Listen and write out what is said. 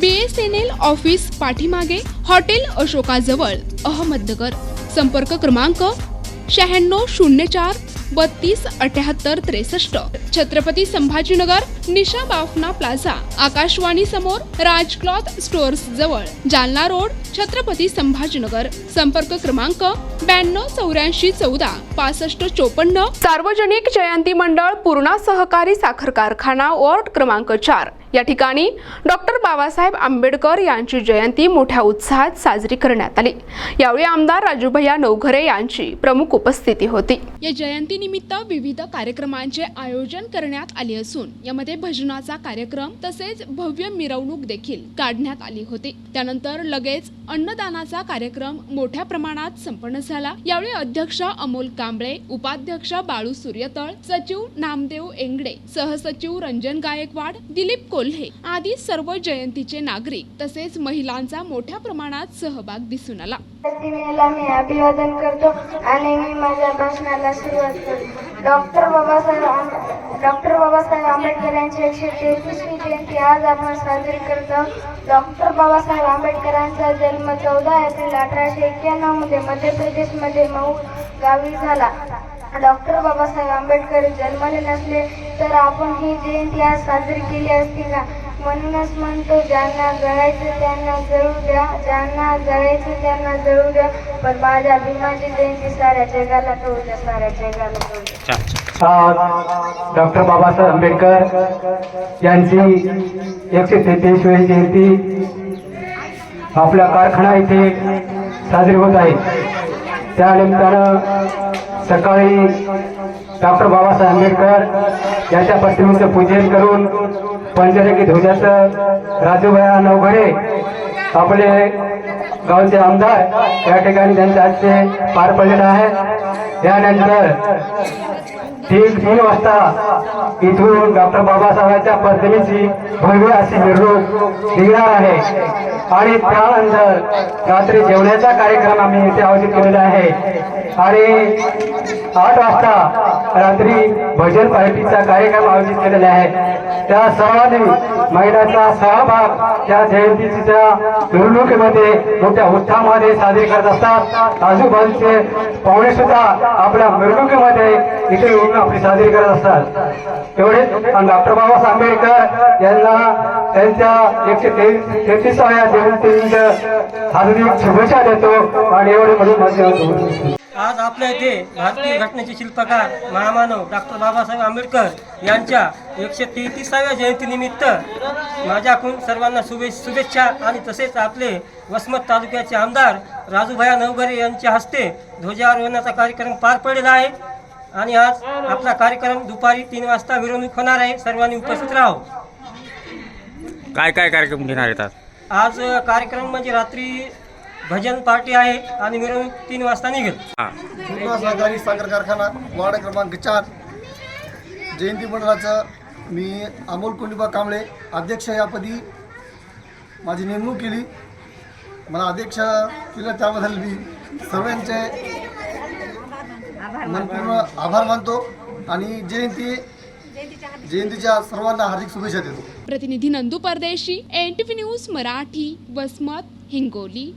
B S N L office पाठीमागे hotel अशोकाजवळ अहमदनगर. संपर्क क्रमांक शहाण्णव शून्य चार बत्तीस अठ्याहत्तर त्रेसष्ट. छत्रपती संभाजीनगर निशा बाफना प्लाझा आकाशवाणी समोर राज क्लॉथ स्टोअर्स जवळ. जालना रोड छत्रपती संभाजीनगर. संपर्क क्रमांक ब्याण्णव चौऱ्याऐंशी चौदा पासष्ट चोपन्न. सार्वजनिक जयंती मंडळ पूर्णा सहकारी साखर कारखाना वॉर्ड क्रमांक चार. या ठिकाणी डॉक्टर बाबासाहेब आंबेडकर यांची जयंती मोठ्या उत्साहात साजरी करण्यात आली. यावेळी आमदार राजूभैया नवघरे यांची प्रमुख उपस्थिती होती. या जयंतीनिमित्त विविध कार्यक्रमांचे आयोजन करण्यात आले असून यामध्ये भजनाचा कार्यक्रम तसेच भव्य मिरवणूक देखील काढण्यात आली होती. त्यानंतर लगेच अन्नदानाचा कार्यक्रम मोठ्या प्रमाणात संपन्न झाला. यावेळी अध्यक्ष अमोल कांबळे उपाध्यक्ष बाळू सूर्यतळ सचिव नामदेव एंगडे सहसचिव रंजन गायकवाड दिलीप कोल्हे आदी सर्व जयंतीचे नागरिक तसेच महिलांचा मोठ्या प्रमाणात सहभाग दिसून आला. प्रतिमेला मी अभिवादन करतो आणि मी माझ्या भाषणाला सुरुवात करतो. डॉक्टर बाबासाहेब डॉक्टर बाबासाहेब आंबेडकर यांची एकशे तेहतीसवी जयंती आज आपण साजरी करतो. डॉक्टर बाबासाहेब आंबेडकरांचा जन्म चौदा एप्रिल अठराशे एक्क्याण्णवमध्ये मध्य प्रदेशमध्ये मऊ गावी झाला. डॉक्टर बाबासाहेब आंबेडकर जन्मले नसले तर आपण ही जयंती आज साजरी केली असती का म्हणूनच म्हणतो ज्यांना जळायचं त्यांना जळू द्या. ज्यांना जळायचं त्यांना जळू द्या. पण माझ्या भीमाची जयंती साऱ्या जगाला कळू द्या साऱ्या जगाला कळू द्या. आज डॉक्टर बाबासाहेब आंबेडकर यांची एकशे तेहतीसवी जयंती आपल्या कारखाना इथे साजरी होत आहे. त्यानिमित्तानं सकाळी डॉक्टर बाबासाहेब आंबेडकर यांच्या प्रतिमेचं पूजन करून पंचरकी ध्वजाचं राजूभाया नवघडे आपले गावचे आमदार या ठिकाणी त्यांचे आजचे पार पडलेलं आहे त्यानंतर तीन तीन वाजता इथून डॉक्टर बाबासाहेबांच्या प्रतिमेची भव्य अशी मिरवणूक निघणार आहे. आणि त्यानंतर रात्री जेवण्याचा कार्यक्रम आम्ही इथे आयोजित केलेला आहे. आणि आठ वाजता रात्री भजन पार्टीचा कार्यक्रम आयोजित केलेला आहे. त्या सर्वांनी महिलांचा सहभाग त्या जयंतीच्या मिरवणुकीमध्ये मोठ्या उत्साहामध्ये साजरी करत असतात. आजूबाजूचे पाहुणे सुद्धा आपल्या मिरवणुकीमध्ये इथे येऊन आपली साजरी करत असतात. एवढेच डॉक्टर बाबासाहेब आंबेडकर यांना त्यांच्या एकशे तेहतीसाव्या जयंतीनिमित्त हार्दिक शुभेच्छा देतो आणि एवढे म्हणून माझे आज आपल्या इथे भारतीय घटनेचे शिल्पकार महामानव डॉक्टर बाबासाहेब आंबेडकर यांच्या एकशे तेहतीसाव्या जयंतीनिमित्त माझ्याकडून सर्वांना शुभे शुभेच्छा आणि तसेच आपले वसमत तालुक्याचे आमदार राजूभाया नवघरे यांच्या हस्ते ध्वजारोहणाचा कार्यक्रम पार पडलेला आहे. आणि आज आपला कार्यक्रम दुपारी तीन वाजता मिरवणूक होणार आहे. सर्वांनी उपस्थित राहो काय काय कार्यक्रम घेणार आहेत आज? कार्यक्रम म्हणजे रात्री भजन पार्टी आहे आणि मिरवणूक तीन वाजता निघेल. हा. पूर्णा सहकारी साखर कारखाना वार्ड क्रमांक चार. जयंती मंडळाचं मी अमोल कोंडिबा कांबळे अध्यक्ष यापदी माझी नेमणूक केली. मला अध्यक्ष केलं त्याबद्दल मी सर्वांचे मनपूर्ण आभार मानतो आणि जयंती जयंतीच्या सर्वांना हार्दिक शुभेच्छा देतो. प्रतिनिधी Nandu Pardeshi N T V news Marathi Vasmat Hingoli.